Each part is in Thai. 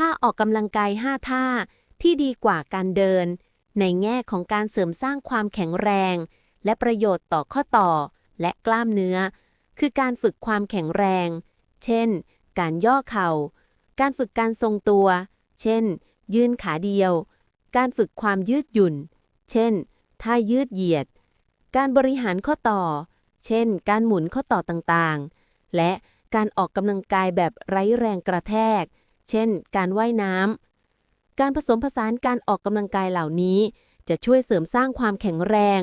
ท่าออกกำลังกาย 5 ท่าที่ดีกว่าการเดิน ในแง่ของการเสริมสร้างความแข็งแรง และประโยชน์ต่อข้อต่อและกล้ามเนื้อ คือการฝึกความแข็งแรง เช่น การย่อเข่า การฝึกการทรงตัว เช่น ยืนขาเดียว การฝึกความยืดหยุ่น เช่น ท่ายืดเหยียด การบริหารข้อต่อ เช่น การหมุนข้อต่อต่างๆ และการออกกำลังกายแบบไร้แรงกระแทก เช่น การว่ายน้ำ การผสมผสานการออกกำลังกายเหล่านี้ จะช่วยเสริมสร้างความแข็งแรง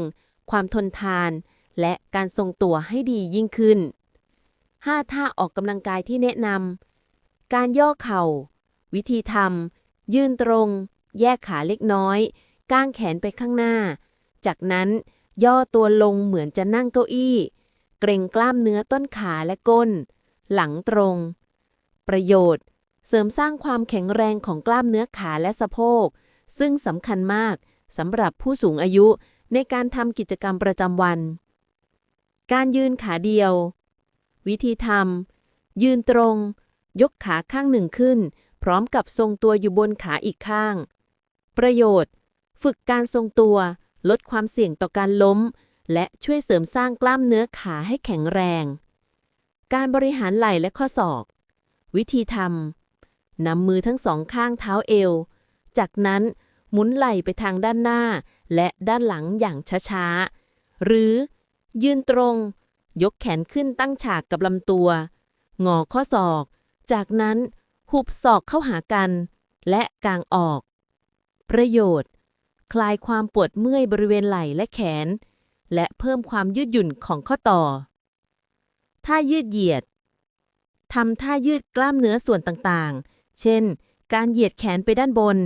ความทนทาน และการทรงตัวให้ดียิ่งขึ้น 5 ท่าออกกำลังกายที่แนะนำ การย่อเข่า วิธีทำ ยืนตรง แยกขาเล็กน้อย ก้างแขนไปข้างหน้า จากนั้นย่อตัวลงเหมือนจะนั่งเก้าอี้ เกรงกล้ามเนื้อต้นขาและก้น หลังตรง ประโยชน์ เสริมสร้างความแข็งแรงของกล้ามเนื้อขาและสะโพก ซึ่งสำคัญมากสำหรับผู้สูงอายุในการทำกิจกรรมประจำวัน การยืนขาเดียว วิธีทำยืนตรง ยกขาข้างหนึ่งขึ้น พร้อมกับทรงตัวอยู่บนขาอีกข้าง ประโยชน์ ฝึกการทรงตัว ลดความเสี่ยงต่อการล้ม และช่วยเสริมสร้างกล้ามเนื้อขาให้แข็งแรง การบริหารไหล่และข้อศอก วิธีทำ นำมือทั้งสองข้างเท้าเอว จากนั้นหมุนไหล่ไปทางด้านหน้า และด้านหลังอย่างช้าๆ หรือยืนตรง ยกแขนขึ้นตั้งฉากกับลำตัว งอข้อศอก จากนั้นหุบศอกเข้าหากัน และกางออก ประโยชน์ คลายความปวดเมื่อยบริเวณไหล่และแขน และเพิ่มความยืดหยุ่นของข้อต่อ ท่ายืดเหยียดทำท่ายืดกล้ามเนื้อส่วนต่างๆ เช่น การเหยียดแขนไปด้านบน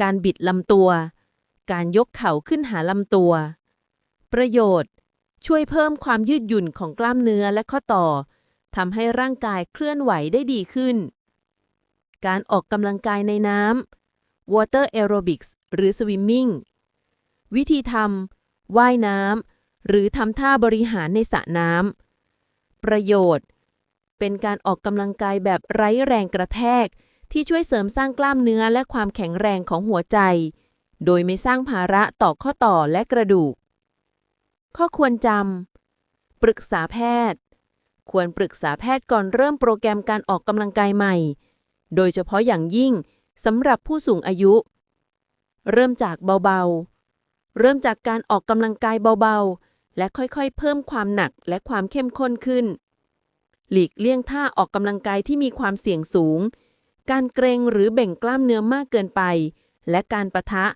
การบิดลำตัว การยกเข่าขึ้นหาลำตัว ประโยชน์ ช่วยเพิ่มความยืดหยุ่นของกล้ามเนื้อและข้อต่อทำให้ร่างกายเคลื่อนไหวได้ดีขึ้น การออกกำลังกายในน้ำ Water Aerobics หรือ Swimming วิธีทำว่ายน้ำ หรือทำท่าบริหารในสระน้ำ ประโยชน์ เป็นการออกกำลังกายแบบไร้แรงกระแทก ที่ช่วยเสริมสร้างกล้ามเนื้อและความแข็งแรงของหัวใจ โดยไม่สร้างภาระต่อข้อต่อและกระดูก ข้อควรจำ ปรึกษาแพทย์ ควรปรึกษาแพทย์ก่อนเริ่มโปรแกรมการออกกำลังกายใหม่ โดยเฉพาะอย่างยิ่งสำหรับผู้สูงอายุ เริ่มจากเบาๆ เริ่มจากการออกกำลังกายเบาๆ และค่อยๆ เพิ่มความหนักและความเข้มข้นขึ้น หลีกเลี่ยงท่าออกกำลังกายที่มีความเสี่ยงสูง การเกรงหรือเบ่งกล้ามเนื้อมากเกินไป และการปะทะ